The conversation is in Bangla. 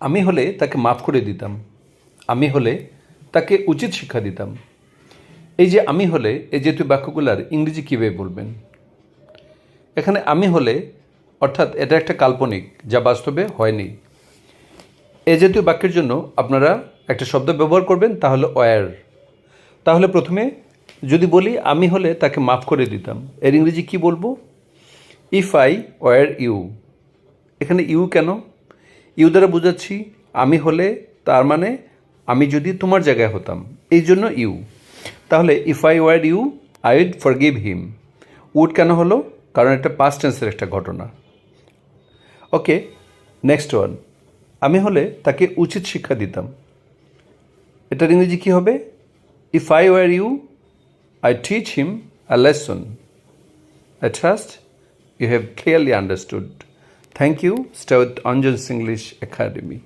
আমি হলে তাকে মাফ করে দিতাম। আমি হলে তাকে উচিত শিক্ষা দিতাম। এই যে আমি হলে, এই জাতীয় বাক্যগুলার ইংরেজি কীভাবে বলবেন? এখানে আমি হলে, অর্থাৎ এটা একটা কাল্পনিক, যা বাস্তবে হয়নি। এ জাতীয় বাক্যের জন্য আপনারা একটা শব্দ ব্যবহার করবেন, তাহলে ওয়ার। তাহলে প্রথমে যদি বলি, আমি হলে তাকে মাফ করে দিতাম। এর ইংরেজি কি বলব? ইফ আই ওয়ার ইউ এখানে ইউ কেন? ইউ দ্বারা বোঝাচ্ছি, আমি হলে তার মানে আমি যদি তোমার জায়গায় হতাম। এই জন্য ইউ। তাহলে if I were you I would forgive him would কেন হলো? কারণ এটা পাস্ট টেন্সের একটা ঘটনা। ওকে নেক্সট ওয়ান আমি হলে তাকে উচিত শিক্ষা দিতাম। এটার ইংরেজি কী হবে? If I were you I teach him a lesson I trust you have clearly understood. Thank you. With Anjan's English Academy.